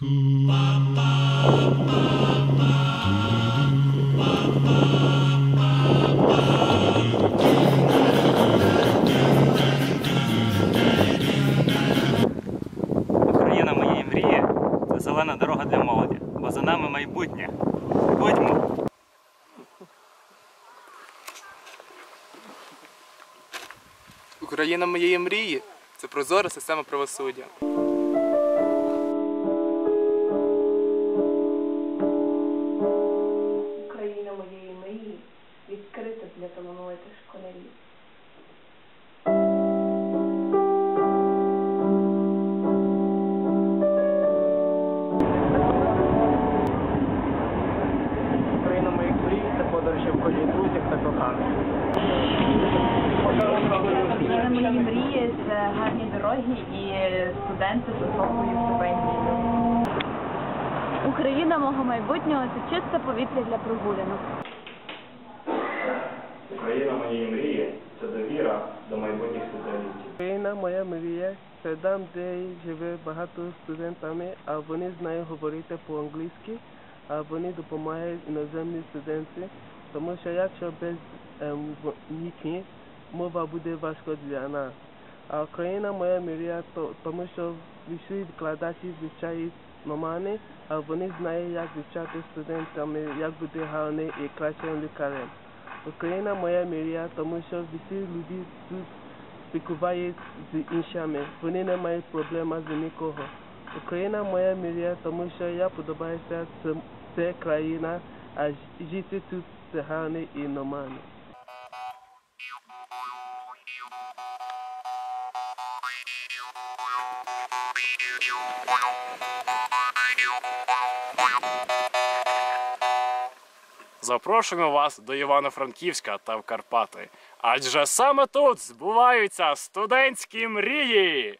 Україна моєї мрії це зелена дорога для молоді, бо за нами майбутнє. Будьмо! Україна моєї мрії це прозора система правосуддя. Подорожі в колі друзів та. Україна мої мрії це гарні дороги і студенти з високою стипендією. Україна мого майбутнього це чисте повітря для прогулянок. Україна моєї мрії це довіра до майбутніх спеціалістів. Україна моя мрія це там, де живе багато студентами, а вони знають говорити по-англійськи, а вони допомагають іноземні студенти, тому що якщо без ем, в- їхніх мова буде важко для нас. А Україна моя мрія, то, тому що всі викладачі вивчають нормальні, а вони знають, як вивчати студентами, як бути гарним і кращим лікарем. Україна моя мрія, тому що всі люди тут спілкувають з іншими. Вони не мають проблем з нікого. Україна моя мрія, тому що я подобаюся це, країна, а жити тут це і нормально. Запрошуємо вас до Івано-Франківська та в Карпати. Адже саме тут збуваються студентські мрії.